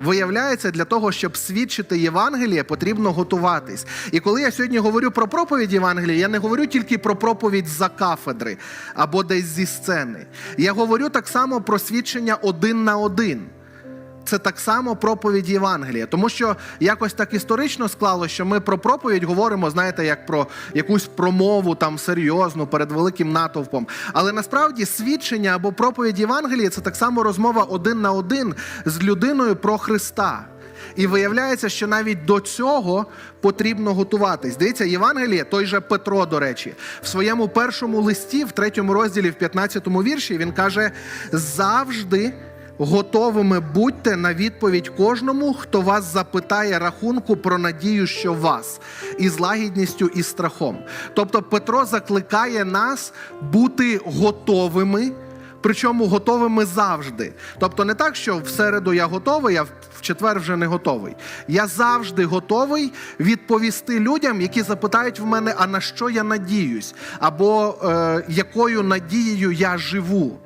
Виявляється, для того, щоб свідчити Євангеліє, потрібно готуватись. І коли я сьогодні говорю про проповідь Євангелія, я не говорю тільки про проповідь за кафедри або десь зі сцени. Я говорю так само про свідчення один на один. Це так само проповідь Євангелія, тому що якось так історично склалося, що ми про проповідь говоримо, знаєте, як про якусь промову там серйозну перед великим натовпом. Але насправді свідчення або проповідь Євангелія це так само розмова один на один з людиною про Христа. І виявляється, що навіть до цього потрібно готуватись. Дивіться, Євангеліє, той же Петро, до речі, в своєму першому листі, в третьому розділі, в 15 вірші, він каже: завжди готовими будьте на відповідь кожному, хто вас запитає рахунку про надію, що вас, із лагідністю і страхом. Тобто Петро закликає нас бути готовими. Причому готовими завжди. Тобто не так, що в середу я готовий, а в четвер вже не готовий. Я завжди готовий відповісти людям, які запитають в мене, а на що я надіюсь, або е, якою надією я живу.